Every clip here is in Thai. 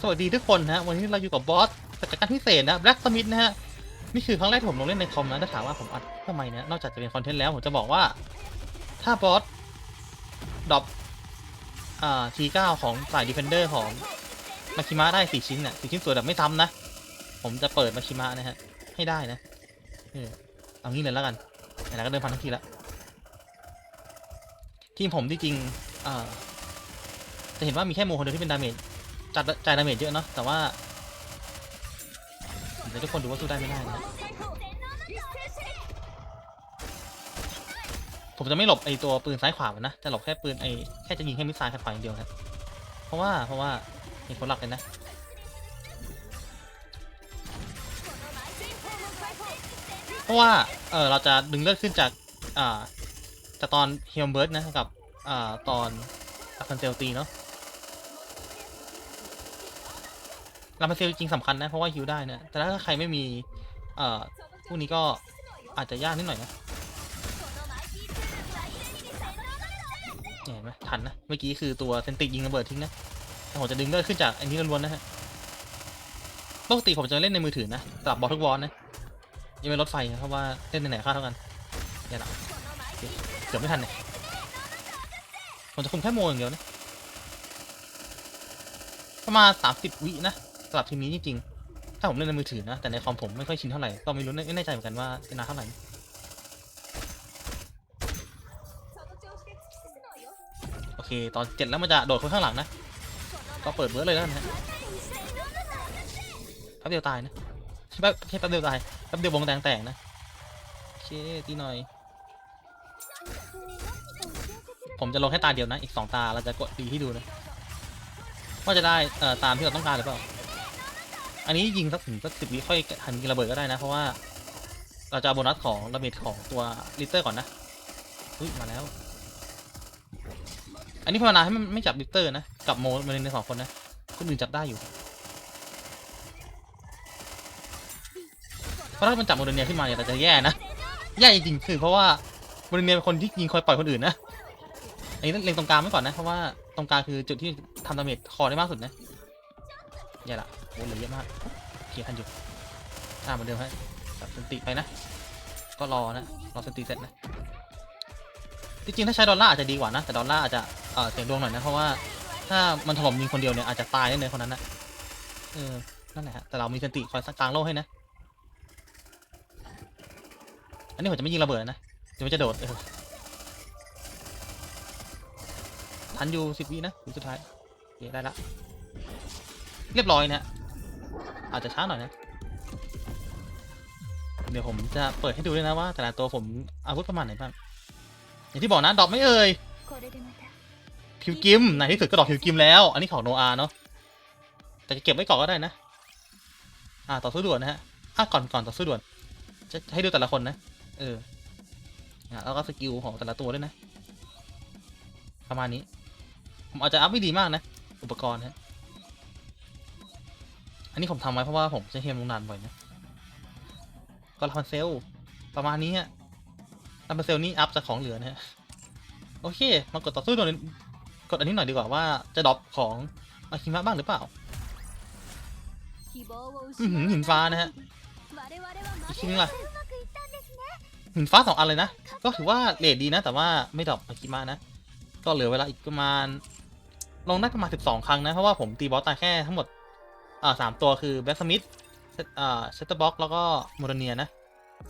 สวัสดีทุกคนนะฮะวันนี้เราอยู่กับบอสกิจการพิเศษนะ Black Smith นะฮะนี่คือครั้งแรกที่ผมลงเล่นในคอมนะถ้าถามว่าผมอัดทำไมเนี่ยนอกจากจะเป็นคอนเทนต์แล้วผมจะบอกว่า ถ้าบอสดรอปอ่าทีเก้าของฝ่ายดีเฟนเดอร์ของมาคิมะได้สี่ชิ้นน่ะสี่ชิ้นสวยแบบไม่ซ้ำนะ ผมจะเปิดมาคิมะนะฮะให้ได้นะเออเอางี้เลยแล้วกันไหนๆก็เดินพันทั้งทีละทีมผมที่จริงอ่าจะเห็นว่ามีแค่โมคนเดียวที่เป็นดาเมจ จัดจ่ายดาเมจเยอะเนาะแต่ว่าเดี๋ยวทุกคนดูว่าสู้ได้ไม่ได้นะผมจะไม่หลบไอตัวปืนซ้ายขวามันนะจะหลบแค่ปืนไอแค่จะยิงแค่มิสไซล์แค่ฝ่ายอย่างเดียวนะเพราะว่าเพราะว่ามีคนหลักเลยนะเพราะว่าเออเราจะดึงเลือดขึ้นจากอ่าจากตอนเฮลเบิร์ดนะกับอ่าตอนอาคันเซลตีเนาะ ลามาเซลจริงสำคัญนะ เพราะว่าฮิวได้นะ แต่ถ้าใครไม่มี เอ่อพวกนี้ก็อาจจะยากนิดหน่อยนะเห็นไหมทันนะ เมื่อกี้คือตัวเซนติกยิงระเบิดทิ้งนะแต่ผมจะดึงเลือดขึ้นจากอันนี้ล้วนๆนะฮะ ปกติผมจะเล่นในมือถือนะสำหรับบอลทุกบอลนะ ยังไม่รถไฟนะเพราะว่าเล่นในไหนค่าเท่ากันเนี่ยละเกือบไม่ทันเนี่ยผมจะคุมแค่โมอย่างเดียวนะ ประมาณสามสิบวินะ สำหรับทีมนี้จริงๆ ถ้าผมเล่นในมือถือนะ แต่ในคอมผมไม่ค่อยชินเท่าไหร่ ก็ไม่รู้ไม่แน่ใจเหมือนกันว่าจะนานเท่าไหร่โอเค ตอนเจ็ดแล้วมันจะโดดคนข้างหลังนะ ก็เปิดเบิร์ดเลยแล้วนฮะแป๊บเดียวตายนะแป๊บแค่แป๊บเดียวตายแป๊บเดียววงแดงแตกนะโอเคตีหน่อย ผมจะลงแค่ตาเดียวนะ อีกสองตาเราจะกดตีให้ดูนะว่าจะได้เอ่อตามที่เราต้องการหรือเปล่า อันนี้ยิงสักถึงสักสิบวิค่อยหันยิงระเบิดก็ได้นะ เพราะว่า เราจะเอาโบนัสของระเบิดของตัวลิเตอร์ก่อนนะอุ้ยมาแล้ว อันนี้ภาวนาให้มันไม่จับลิเตอร์นะกับโมมาในสองคนนะคนอื่นจับได้อยู่เพราะถ้ามันจับโมเดเนียขึ้นมาเนี่ยเราจะแย่นะแย่จริงๆคือเพราะว่าโมเดเนียเป็นคนที่ยิงคอยปล่อยคนอื่นนะอันนี้เล็งตรงกลางไว้ก่อนนะเพราะว่าตรงกลางคือจุดที่ทำดาเมจคอได้มากสุดนะ อย่าละโอ้เหลือเยอะมากโอเคทันอยู่ตามเหมือนเดิมให้จับสนติไปนะ ก็รอนะ รอสนติเสร็จนะ จริงๆ ถ้าใช้ดอลลาร์อาจจะดีกว่านะ แต่ดอลลาร์อาจจะเออเสียงดวงหน่อยนะ เพราะว่าถ้ามันถล่มยิงคนเดียวเนี่ยอาจจะตายแน่เลยคนนั้นนะเออ นั่นแหละฮะ แต่เรามีสนติคอยกลางโลกให้นะ อันนี้ผมจะไม่ยิงระเบิดนะ เดี๋ยวมันจะโดดเออทันอยู่สิบวินะสุดท้ายโอเคได้ละ เรียบร้อยนะอาจจะช้าหน่อยนะ เดี๋ยวผมจะเปิดให้ดูด้วยนะว่า แต่ละตัวผมอาวุธประมาณไหนบ้าง อย่างที่บอกนะดอกไม่เอ่ยพิวกิมในที่สุดก็ดอกพิวกิมแล้ว อันนี้ของโนอาเนาะ แต่จะเก็บไว้ก่อนก็ได้นะ อ่าต่อสู้ด่วนนะฮะ อะก่อนก่อนต่อสู้ด่วน จะจะให้ดูแต่ละคนนะเอออแล้วก็สกิลของแต่ละตัวด้วยนะ ประมาณนี้ ผมอาจจะอัพไม่ดีมากนะ อุปกรณ์ฮะ นนี้ผมทำไว้เพราะว่าผมใช้เฮมลงนานบ่อยนะก็ลาพันเซลประมาณนี้ฮะลาพันเซลนี่อัพจากของเหลือนะฮะโอเค มากดต่อสู้หน่อยกดอันนี้หน่อยดีกว่าว่าจะดรอปของมาคิมะบ้างหรือเปล่าอือหือหินฟ้านะฮะอีกชิ้นละหินฟ้าสองอันเลยนะ ก็ถือว่าเลทดีนะ แต่ว่าไม่ดรอปมาคิมะนะ ก็เหลือเวลาอีกประมาณลงได้ประมาณ 12 ครั้งนะ เพราะว่าผมตีบอสตายแค่ทั้งหมด อ่าสามตัวคือแบ็กสมิธอ่าเซตเตอร์บ็อกแล้วก็โมเดเนียนะ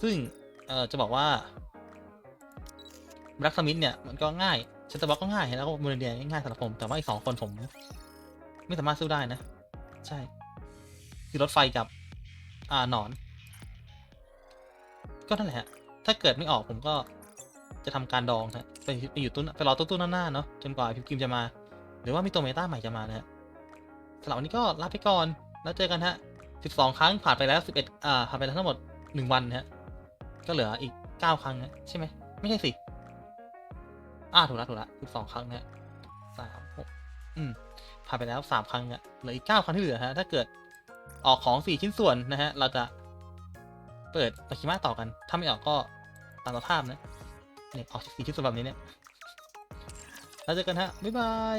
ซึ่งเอ่อจะบอกว่าแบ็กสมิธเนี่ยมันก็ง่ายเซตเตอร์บ็อกก็ง่ายแล้วก็โมเดเนียง่ายสำหรับผม แต่ว่าอีกสองคนผม ไม่สามารถสู้ได้นะ ใช่ คือรถไฟกับ อ่าหนอน ก็นั่นแหละถ้าเกิดไม่ออกผมก็จะทำการดองฮะไปไปอยู่ตู้ไปรอตู้ตู้นหน้าเนาะจนกว่าพิมพ์กิมจะมา หรือว่ามีตัวเมตาใหม่จะมานะฮะ สำหรับวันนี้ก็ลาไปก่อน แล้วเจอกันฮะ 12 ครั้งผ่านไปแล้ว 11 อ่า ผ่านไปแล้วทั้งหมด 1 วันฮะ ก็เหลืออีก 9 ครั้งนะใช่ไหม ไม่ใช่สิ อ่า ถูกแล้วถูกแล้ว12 ครั้งนะสามหกอืม ผ่านไปแล้ว 3 ครั้งอะเหลืออีก 9 ครั้งที่เหลือฮะ ถ้าเกิดออกของ 4 ชิ้นส่วนนะฮะ เราจะเปิดปาคิมาต่อกัน ถ้าไม่ออกก็ตามสภาพนะ เนี่ยออก4ชิ้นส่วนแบบนี้เนี่ย แล้วเจอกันฮะ บ๊ายบาย